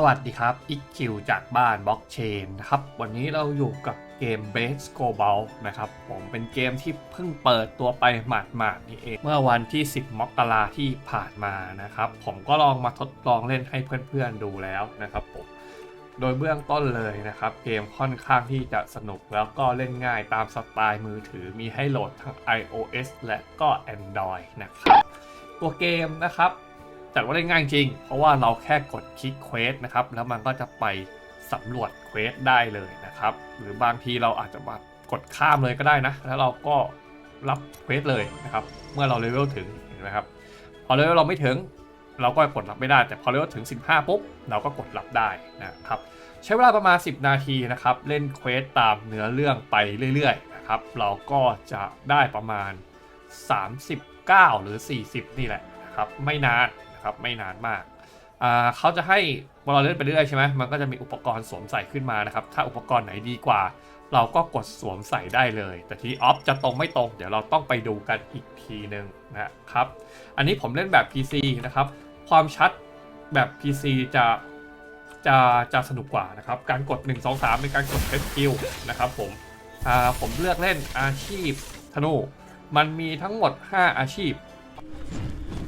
สวัสดีครับอีกคิวจากบ้านบล็อกเชนนะครับ วันนี้เราอยู่กับเกม b a s e g o b a l นะครับ ผมเป็นเกมที่เพิ่งเปิดตัวไปหมาดๆนี่เอง เมื่อวันที่ 10 มกราที่ผ่านมานะครับ ผมก็ลองมาทดลองเล่นให้เพื่อนๆดูแล้วนะครับผม โดยเบื้องต้นเลยนะครับ เกมค่อนข้างที่จะสนุกแล้วก็เล่นง่ายตามสไตล์มือถือมีให้โหลดทั้ง iOS และก็ Android นะครับ ตัวเกมนะครับ จัดว่าเล่นง่ายจริง เพราะว่าเราแค่กดคลิกเควสนะครับ แล้วมันก็จะไปสำรวจเควสได้เลยนะครับ หรือบางทีเราอาจจะมากดข้ามเลยก็ได้นะ แล้วเราก็รับเควสเลยนะครับ เมื่อเราเลเวลถึงเห็นไหมครับ พอเลเวลเราไม่ถึง เราก็กดรับไม่ได้ แต่พอเลเวลถึง 15 ปุ๊บ เราก็กดรับได้นะครับ ใช้เวลาประมาณ 10 นาทีนะครับ เล่นเควสตามเนื้อเรื่องไปเรื่อยๆนะครับ เราก็จะได้ประมาณ 39 หรือ 40 นี่แหละนะครับ ไม่นาน นะครับไม่นานมากอ่าเขาจะให้เราเล่นไปเรื่อยใช่ไหมมันก็จะมีอุปกรณ์สวมใส่ขึ้นมานะครับ ถ้าอุปกรณ์ไหนดีกว่า เราก็กดสวมใส่ได้เลย แต่ที่ออฟจะตรงไม่ตรง เดี๋ยวเราต้องไปดูกันอีกทีหนึ่งนะครับ อันนี้ผมเล่นแบบ PC นะครับ ความชัดแบบ PC จะจะจะสนุกกว่านะครับ การกด 1 2 3 เป็นการกดเทสคิวนะครับผมอ่าผมเลือกเล่นอาชีพธนู มันมีทั้งหมด 5 อาชีพ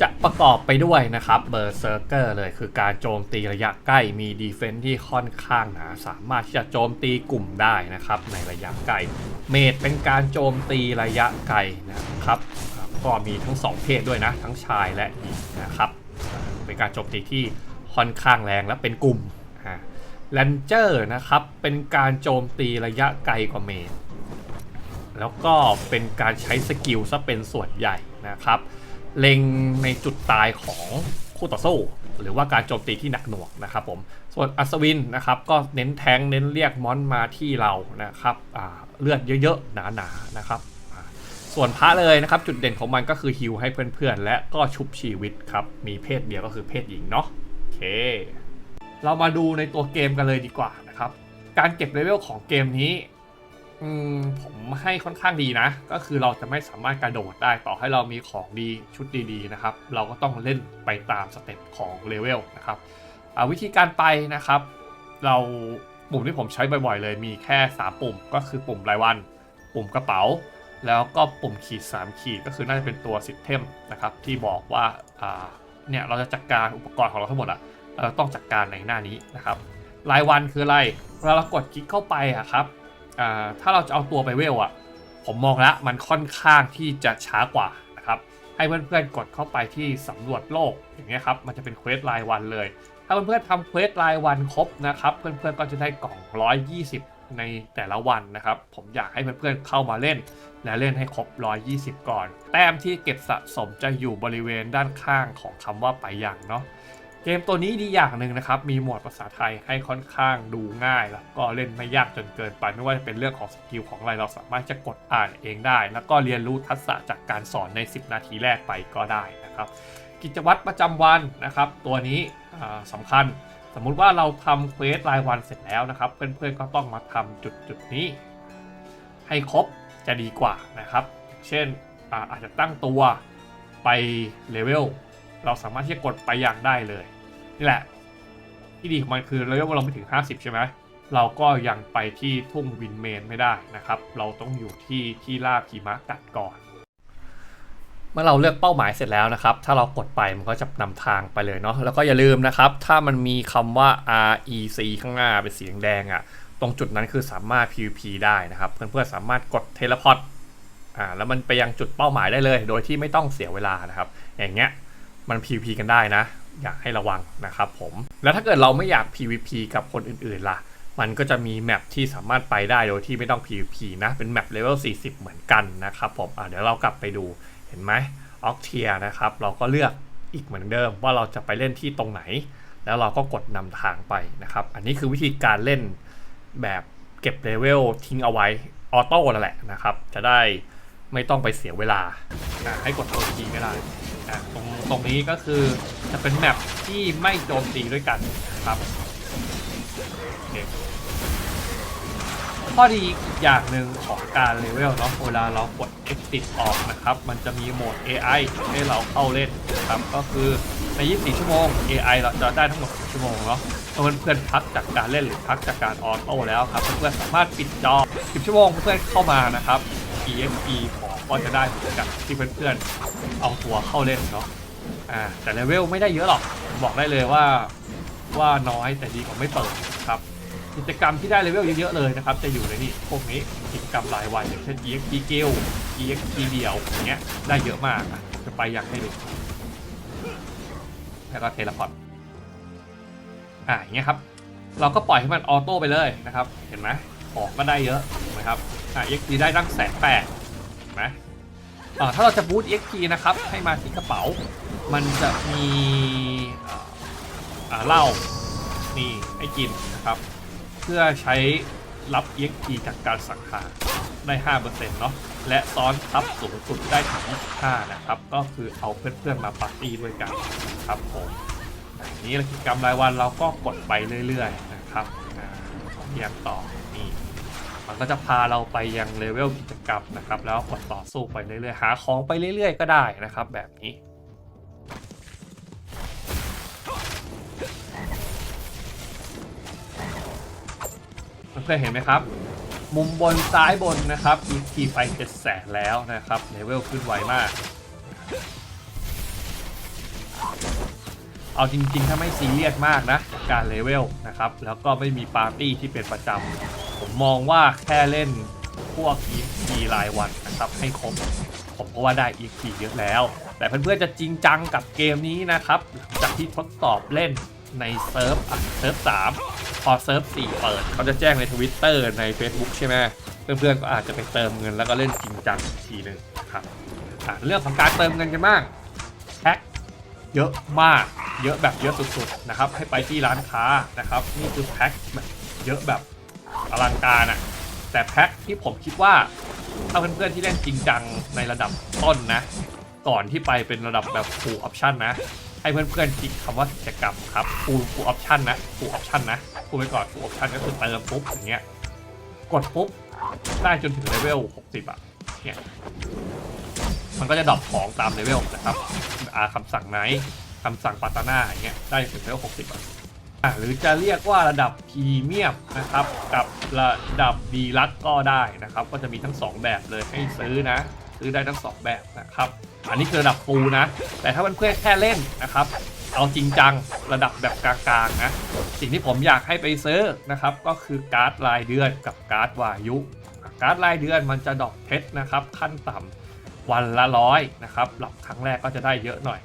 จะประกอบไปด้วยนะครับเบอร์เซอร์เกอร์เลยคือการโจมตีระยะใกล้มีดีเฟนซ์ที่ค่อนข้างหนาสามารถที่จะโจมตีกลุ่มได้นะครับ ในระยะไกลเมดเป็นการโจมตีระยะไกลนะครับก็มีทั้ง 2 เพศด้วยนะ ทั้งชายและหญิงนะครับ เป็นการโจมตีที่ค่อนข้างแรงและเป็นกลุ่มแลนเจอร์นะครับเป็นการโจมตีระยะไกลกว่าเมดแล้วก็เป็นการใช้สกิลซะเป็นส่วนใหญ่นะครับ เล็งในจุดตายของคู่ต่อสู้ หรือว่าการโจมตีที่หนักหน่วงนะครับผมส่วนอัศวินนะครับก็เน้นแทงเน้นเรียกมอนมาที่เรานะครับเลือดเยอะๆหนาๆนะครับส่วนพระเลยนะครับ จุดเด่นของมันก็คือฮิวให้เพื่อนๆ และก็ชุบชีวิตครับ มีเพศเดียวก็คือเพศหญิงเนาะโอเค เรามาดูในตัวเกมกันเลยดีกว่านะครับ การเก็บเลเวลของเกมนี้ อืมผมให้ค่อนข้างดีนะ ก็คือเราจะไม่สามารถกระโดดได้ต่อให้เรามีของดีชุดดีๆนะครับ เราก็ต้องเล่นไปตามสเต็ปของเลเวลนะครับอ่าวิธีการไปนะครับ เราปุ่มที่ผมใช้บ่อยๆเลยมีแค่ 3 ปุ่มก็คือปุ่มรายวัน ปุ่มกระเป๋า แล้วก็ปุ่มขีด 3 ขีดก็คือน่าจะเป็นตัวซิ t เทมนะครับที่บอกว่าเนี่ยเราจะจัดการอุปกรณ์ของเราทั้งหมดอะเราต้องจัดการในหน้านี้นะครับรายวันคืออะไรเวลาเรากดคลิกเข้าไปอะครับ ถ้าเราจะเอาตัวไปเวลอะผมมองแล้วมันค่อนข้างที่จะช้ากว่านะครับให้เพื่อนๆกดเข้าไปที่สำรวจโลกอย่างเงี้ยครับมันจะเป็นเควสรายวันเลย ถ้าเพื่อนๆทำเควสรายวันครบนะครับ เพื่อนๆก็จะได้กล่อง 120 ในแต่ละวันนะครับ ผมอยากให้เพื่อนๆเข้ามาเล่น และเล่นให้ครบ 120 ก่อน แต้มที่เก็บสะสมจะอยู่บริเวณด้านข้างของคำว่าไปอย่างเนาะ เกมตัวนี้ดีอย่างหนึ่งนะครับ มีหมวดภาษาไทยให้ค่อนข้างดูง่าย แล้วก็เล่นไม่ยากจนเกินไป ไม่ว่าจะเป็นเรื่องของสกิลของอะไรเราสามารถจะกดอ่านเองได้ แล้วก็เรียนรู้ทักษะจากการสอนใน 10 นาทีแรกไปก็ได้นะครับ กิจวัตรประจำวันนะครับ ตัวนี้อ่าสำคัญ สมมุติว่าเราทำเควสรายวันเสร็จแล้วนะครับ เพื่อนๆก็ต้องมาทำจุดจุดๆนี้ ให้ครบจะดีกว่านะครับ เช่นอาอาจจะตั้งตัวไปเลเวลเราสามารถที่จะกดไปอย่างได้เลย นี่แหละ ที่ดีของมันคือเลเวลเราไม่ถึง 50 ใช่ไหมเราก็ยังไปที่ทุ่งวินเมนไม่ได้นะครับ เราต้องอยู่ที่ที่ล่าพีมะกัดก่อน เมื่อเราเลือกเป้าหมายเสร็จแล้วนะครับ ถ้าเรากดไปมันก็จะนำทางไปเลยเนาะแล้วก็อย่าลืมนะครับ ถ้ามันมีคำว่า REC ข้างหน้าเป็นสีแดงๆอะ่ะ ตรงจุดนั้นคือสามารถ PVP ได้นะครับ เพื่อนๆสามารถกดเทเลพอร์ตอ่าแล้วมันไปยังจุดเป้าหมายได้เลย โดยที่ไม่ต้องเสียเวลานะครับ อย่างเงี้ยมัน PVP กันได้นะ อยากให้ระวังนะครับผม แล้วถ้าเกิดเราไม่อยาก PVP กับคนอื่นๆล่ะ มันก็จะมีแมปที่สามารถไปได้โดยที่ไม่ต้อง PVP นะ เป็นแมปเลเวล 40 เหมือนกันนะครับผมเดี๋ยวเรากลับไปดู เห็นไหมออกเทียนะครับ เราก็เลือกอีกเหมือนเดิมว่าเราจะไปเล่นที่ตรงไหน แล้วเราก็กดนำทางไปนะครับ อันนี้คือวิธีการเล่นแบบเก็บเลเวลทิ้งเอาไว้ออโต้นั่นแหละนะครับ จะได้ไม่ต้องไปเสียเวลาให้กดตัวทีก็ได้ อะตรงตรงนี้ก็คือจะเป็นแมปที่ไม่โจมตีด้วยกันนะครับข้อดีอีกอย่างหนึ่งของการเลเวลเนาะเวลาเรากด exit ออกนะครับ มันจะมีโหมด AI ให้เราเข้าเล่นนะครับ ก็คือใน 24 ชั่วโมง AI เราจะได้ทั้งหมด10ชั่วโมงเนาะเมื่อเพื่อนๆพักจากการเล่นหรือพักจากการออโต้แล้วครับ เพื่อนสามารถปิดจอ 10 ชั่วโมงเพื่อนเข้ามานะครับ EXP ของก็จะได้เหมือนกับที่เพื่อนๆเอาตัวเข้าเล่นเนาะอ่าแต่เลเวลไม่ได้เยอะหรอกบอกได้เลยว่าว่าน้อยแต่ดีกว่าไม่เปิดครับกิจกรรมที่ได้เลเวลเยอะๆเลยนะครับ จะอยู่ในนี่พวกนี้กิจกรรมรายวันอย่างเช่น EXP เกล EXP เดียวอย่างเงี้ยได้เยอะมากจะไปอยางให้ดูแล้วก็เทเลพอร์ตอ่าอย่างเงี้ยครับ เราก็ปล่อยให้มันออโต้ไปเลยนะครับ เห็นไหมของก็ได้เยอะถูกไหมครับ อ่า EXP ได้ตั้งแสนแปดเห็นไหมอ่าถ้าเราจะบูต EXP นะครับ ให้มาที่กระเป๋า มันจะมีเอ่าเหล้านี่ให้กินนะครับ เพื่อใช้รับ EXP จากการสังหารได้ 5%เนาะ และซ้อนทับสูงสุดได้ถึง25นะครับ ก็คือเอาเพื่อนๆมาปาร์ตี้ด้วยกันนะครับผมอันนี้กิจกรรมรายวันเราก็กดไปเรื่อยๆนะครับอ่าอย่างต่อ มันก็จะพาเราไปยังเลเวลกิจกรรมนะครับ แล้วกดต่อสู้ไปเรื่อยๆ หาของไปเรื่อยๆ ก็ได้นะครับแบบนี้เพื่อนๆเห็นไหมครับ มุมบนซ้ายบนนะครับ EXP ไป7 0 0แสนแล้วนะครับเลเวลขึ้นไวมากเอาจริงๆ ถ้าไม่ซีเรียสมากนะ การเลเวลนะครับ แล้วก็ไม่มีปาร์ตี้ที่เป็นประจำ ผมมองว่าแค่เล่นพวก EXP รายวันนะครับให้ครบ ผมก็ว่าได้ EXP เยอะแล้ว แต่เพื่อนๆจะจริงจังกับเกมนี้นะครับจากที่ทดสอบเล่นในเซิร์ฟเซิร์ฟ3พอเซิร์ฟ4เปิด เขาจะแจ้งในทวิตเตอร์ใน Facebook ใช่ไหมเพื่อนๆก็อาจจะไปเติมเงินแล้วก็เล่นจริงจังอีกทีหนึ่งนะครับเรื่องของการเติมเงินกันบ้างแพ็คเยอะมากเยอะแบบเยอะสุดๆนะครับให้ไปที่ร้านค้านะครับนี่คือแพ็คแบบเยอะแบบ อลังการอะแต่แพ็คที่ผมคิดว่าถ้าเพื่อนๆที่เล่นจริงจังในระดับต้นนะ ก่อนที่ไปเป็นระดับแบบ full option นะ ให้เพื่อนๆคลิกคำว่ากิจกรรมครับ full full option นะ full option นะพูดไปก่อน full option ก็คือเติมปุ๊บอย่างเงี้ยกดปุ๊บได้จนถึงเลเวล 60 อะ เนี่ย มันก็จะดรอปของตามเลเวลนะครับอาคำสั่งไหนคำสั่งปาตาน่าอย่างเงี้ย ได้ถึงเลเวล 60 อะ อะหรือจะเรียกว่าระดับพรีเมียมนะครับ กับระดับดีลักก็ได้นะครับ ก็จะมีทั้ง 2 แบบเลยให้ซื้อนะ ซื้อได้ทั้ง 2 แบบนะครับ อันนี้คือระดับฟูนะ แต่ถ้าเพื่อนแค่เล่นนะครับ เอาจริงจังระดับแบบกลางๆนะ สิ่งที่ผมอยากให้ไปซื้อนะครับ ก็คือการ์ดรายเดือนกับการ์ดวายุ การ์ดรายเดือนมันจะดอกเพชรนะครับ ขั้นต่ำวันละร้อยนะครับรับครั้งแรกก็จะได้เยอะหน่อย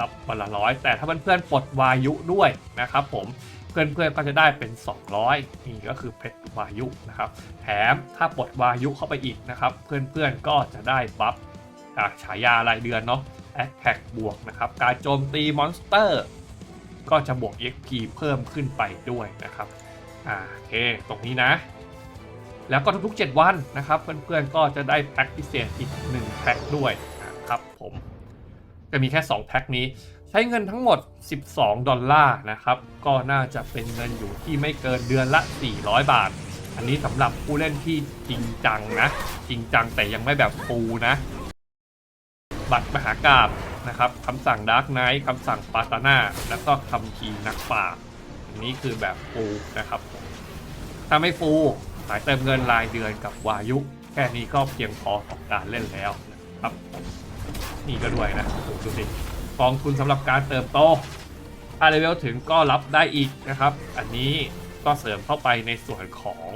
รับรับวันละร้อยแต่ถ้าเพื่อนๆปลดวายุด้วยนะครับผมเพื่อนๆก็จะได้เป็น 200 นี่ก็คือเพชรวายุนะครับ แถมถ้าปลดวายุเข้าไปอีกนะครับ เพื่อนๆก็จะได้บัฟจากฉายารายเดือนเนาะแอ t แท็กบวกนะครับ การโจมตีมอนสเตอร์ ก็จะบวก XP เพิ่มขึ้นไปด้วยนะครับอ่าโอเค ตรงนี้นะ แล้วก็ทุกๆ 7 วันนะครับ เพื่อนๆก็จะได้แพ็คพิเศษอีก 1 แพ็คด้วยนะครับผม จะมีแค่ 2 แพ็คนี้ ใช้เงินทั้งหมด 12 ดอลลาร์นะครับ ก็น่าจะเป็นเงินอยู่ที่ไม่เกินเดือนละ 400 บาท อันนี้สำหรับผู้เล่นที่จริงจังนะ จริงจังแต่ยังไม่แบบฟูนะ บัตรมหากาบนะครับคำสั่งดาร์กไนท์คำสั่งปาตาน่าแล้วก็คำทีนักป่าอันนี้คือแบบฟูนะครับถ้าไม่ฟูสายเติมเงินรายเดือนกับวายุ แค่นี้ก็เพียงพอต่อการเล่นแล้วนะครับ นี่ก็ด้วยนะดูสิกองทุนสำหรับการเติมโต ถ้าเลเวลถึงก็รับได้อีกนะครับ อันนี้ก็เสริมเข้าไปในส่วนของ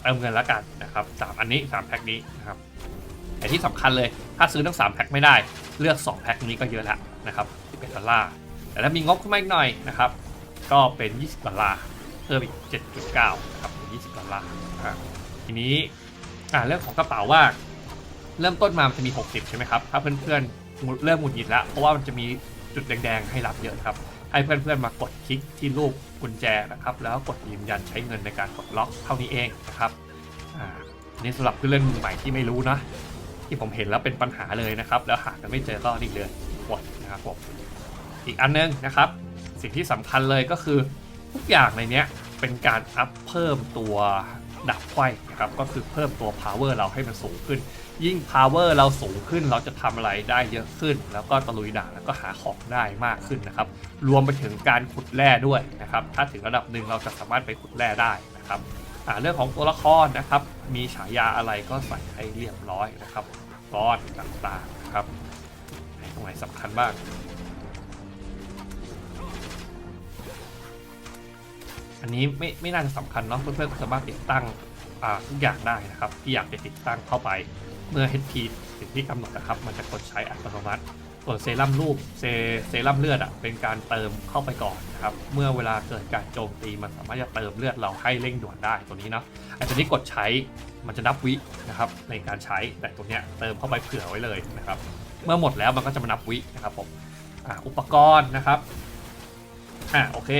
เติมเงินละกันนะครับสามอันนี้สามแพ็คนี้นะครับแต่ที่สำคัญเลยถ้าซื้อทั้ง 3 แพ็คไม่ได้ เลือก 2 แพ็คนี้ก็เยอะแล้วนะครับ11ดอลลาร์แต่ถ้ามีงบขึ้นมาอีกหน่อยนะครับ ก็เป็น 20ดอลลาร์เพิ่มอีก 7.9นะครับเป็น20ดอลลาร์ทีนี้เรื่องของกระเป๋าว่า เริ่มต้นมามันจะมี 60 ใช่ไหมครับ ถ้าเพื่อนๆ เริ่มหงุดหงิดแล้ว เพราะว่ามันจะมีจุดแดงๆ ให้รับเยอะครับ ให้เพื่อนๆ มากดคลิกที่รูปกุญแจนะครับ แล้วกดยืนยันใช้เงินในการกดล็อกเท่านี้เองนะครับ อ่านี่สำหรับผู้เล่นมือใหม่ที่ไม่รู้นะ ที่ผมเห็นแล้วเป็นปัญหาเลยนะครับ แล้วหากันไม่เจอก็นี่เลยกดนะครับผม อีกอันนึงนะครับ สิ่งที่สำคัญเลยก็คือทุกอย่างในเนี้ยเป็นการอัพเพิ่มตัว ดับไฟนะครับก็คือเพิ่มตัว power เราให้มันสูงขึ้น ยิ่ง power เราสูงขึ้นเราจะทำอะไรได้เยอะขึ้น แล้วก็ตะลุยด่านแล้วก็หาของได้มากขึ้นนะครับ รวมไปถึงการขุดแร่ด้วยนะครับ ถ้าถึงระดับหนึ่งเราจะสามารถไปขุดแร่ได้นะครับเรื่องของตัวละครนะครับ มีฉายาอะไรก็ใส่ให้เรียบร้อยนะครับก้อนต่างๆนะครับตรงไหนสำคัญบ้าง อันนี้ไม่ไม่น่าจะสำคัญเนาะเพื่อนๆสามารถติดตั้งอ่าทุกอย่างได้นะครับ ที่อยากจะติดตั้งเข้าไป เมื่อ HP ถึงที่กำหนดนะครับ มันจะกดใช้อัตโนมัติ ส่วนเซรั่มรูปเซเซรั่มเลือดอะเป็นการเติมเข้าไปก่อนนะครับ เมื่อเวลาเกิดการโจมตีมันสามารถจะเติมเลือดเราให้เร่งด่วนได้ตัวนี้เนาะไอ้ตัวนี้กดใช้มันจะนับวินะครับในการใช้แต่ตัวเนี้ยเติมเข้าไปเผื่อไว้เลยนะครับ เมื่อหมดแล้วมันก็จะมานับวินะครับผมอ่าอุปกรณ์นะครับอ่าโอเค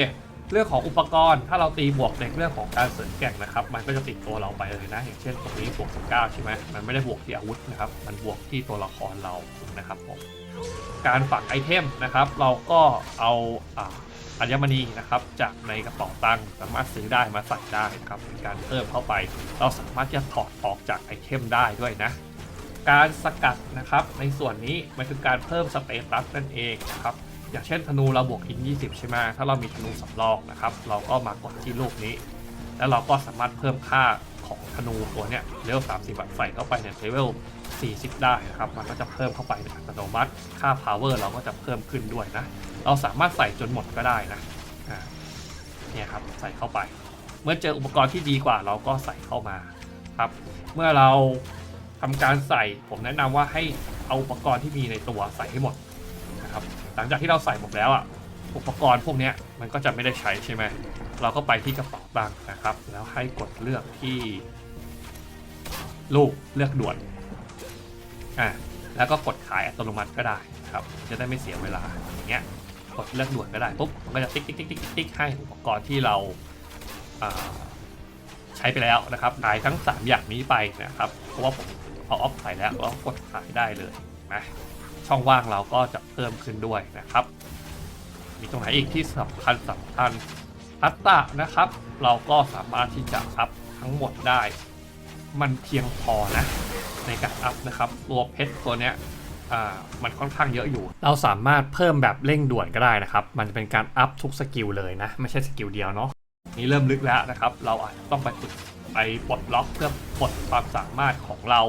เรื่องของอุปกรณ์ ถ้าเราตีบวกในเรื่องของการเสริมแก่งนะครับ มันก็จะติดตัวเราไปเลยนะ อย่างเช่นตรงนี้บวก19ใช่ไหมมันไม่ได้บวกที่อาวุธนะครับ มันบวกที่ตัวละครเรานะครับผมการฝังไอเทมนะครับ เราก็เอาอ่าอัญมณีนะครับจากในกระเป๋าตังค์สามารถซื้อได้มาใส่ได้นะครับเป็นการเพิ่มเข้าไป เราสามารถจะถอดออกจากไอเทมได้ด้วยนะ การสกัดนะครับในส่วนนี้มันคือการเพิ่มสเตตัสนั่นเองนะครับ อย่างเช่นธนูเราบวกหิน20 ใช่ไหมถ้าเรามีธนูสำรองนะครับ เราก็มากดที่ลูกนี้ แล้วเราก็สามารถเพิ่มค่าของธนูตัวเนี้ยเลเวล30บาทใส่เข้าไปในเลเวล40 ได้นะครับ มันก็จะเพิ่มเข้าไปอัตโนมัติค่า power เราก็จะเพิ่มขึ้นด้วยนะ เราสามารถใส่จนหมดก็ได้นะเนี่ยครับใส่เข้าไป เมื่อเจออุปกรณ์ที่ดีกว่าเราก็ใส่เข้ามาครับเมื่อเราทำการใส่ผมแนะนำว่าให้เอาอุปกรณ์ที่มีในตัวใส่ให้หมด หลังจากที่เราใส่หมดแล้วอะอุปกรณ์พวกนี้มันก็จะไม่ได้ใช้ใช่ไหมเราก็ไปที่กระเป๋าตังค์นะครับ แล้วให้กดเลือกที่ลูกเลือกด่วนอะแล้วก็กดขายอัตโนมัติก็ได้นะครับ จะได้ไม่เสียเวลาอย่างเงี้ยกดเลือกด่วนก็ได้ปุ๊บมันก็จะติ๊กติ๊กติ๊กติ๊กติ๊กให้อุปกรณ์ที่เราใช้ไปแล้วนะครับขายทั้ง 3 อย่างนี้ไปนะครับเพราะว่าผมเอาออฟใส่แล้วก็กดขายได้เลยนะ ช่องว่างเราก็จะเพิ่มขึ้นด้วยนะครับ มีตรงไหนอีกที่สำคัญสำคัญอัตตะนะครับ เราก็สามารถที่จะอัพทั้งหมดได้ มันเพียงพอนะ ในการอัพนะครับตัวเพชรตัวเนี้ยอ่ามันค่อนข้างเยอะอยู่ เราสามารถเพิ่มแบบเร่งด่วนก็ได้นะครับ มันจะเป็นการอัพทุกสกิลเลยนะ ไม่ใช่สกิลเดียวเนาะ นี่เริ่มลึกแล้วนะครับ เราอาจจะต้องไปฝึกไปปลดล็อกเพื่อปลดความสามารถของเรา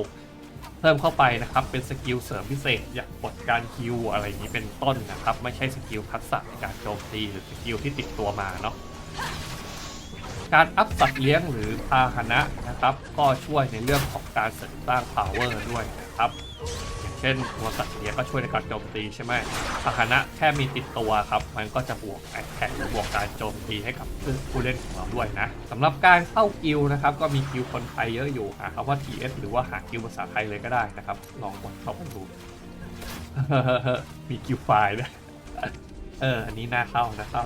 เพิ่มเข้าไปนะครับ เป็นสกิลเสริมพิเศษอย่างกดการคิวอะไรอย่างนี้เป็นต้นนะครับ ไม่ใช่สกิลทักษะในการโจมตีหรือสกิลที่ติดตัวมาเนาะการอัพสัตว์เลี้ยงหรือพาหนะนะครับ ก็ช่วยในเรื่องของการเสริมสร้าง power ด้วยนะครับ เช่นตัวสัตว์เลี้ยงก็ช่วยในการโจมตีใช่ไหมพาหนะแค่มีติดตัวครับ มันก็จะบวกแอคแท็กหรือบวกการโจมตีให้กับผู้เล่นของเราด้วยนะสำหรับการเข้ากิลนะครับ ก็มีกิลคนไทยเยอะอยู่หาคำว่า TS หรือว่าหากิลภาษาไทยเลยก็ได้นะครับ ลองกดเข้าไปดูมีกิลไฟล์ด้วยเอออันนี้น่าเข้านะเข้า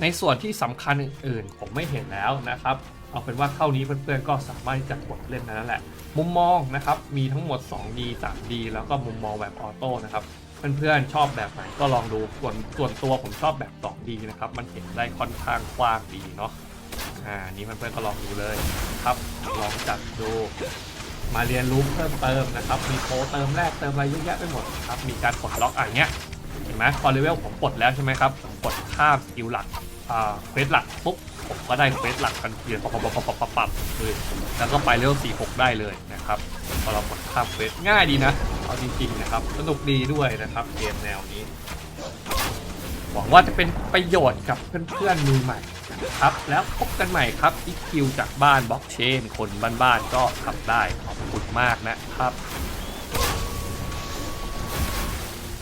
ในส่วนที่สำคัญอื่นๆผมไม่เห็นแล้วนะครับ เอาเป็นว่าเท่านี้เพื่อนๆก็สามารถที่จะกดเล่นนั่นแหละ มุมมองนะครับมีทั้งหมด 2D 3D แล้วก็มุมมองแบบออโต้นะครับเพื่อนๆชอบแบบไหนก็ลองดูส่วนส่วนตัวผมชอบแบบ 2D นะครับมันเห็นได้ค่อนข้างกว้างดีเนาะอ่านี่เพื่อนๆก็ลองดูเลยครับลองจัดดูมาเรียนรู้เพิ่มเติมนะครับ มีโปรเติมแรกเติมอะไรเยอะแยะไปหมดครับ มีการปลดล็อกอะอย่างเงี้ย เห็นไหมพอเลเวลผมปลดแล้วใช่ไหมครับ ผมกดข้ามสกิลหลัก เควสหลักปุ๊บผมก็ได้เควสหลักทันทีปับปับปับปับปับปับเลยแล้วก็ไปเลเวล46 ได้เลยนะครับพอเรากดข้ามเควสง่ายดีนะเอาจริงๆนะครับสนุกดีด้วยนะครับเกมแนวนี้หวังว่าจะเป็นประโยชน์กับเพื่อนๆมือใหม่นะครับ แล้วพบกันใหม่ครับอีคิวจากบ้านบล็อกเชนคนบ้านๆก็ทำได้ขอบคุณมากนะครับ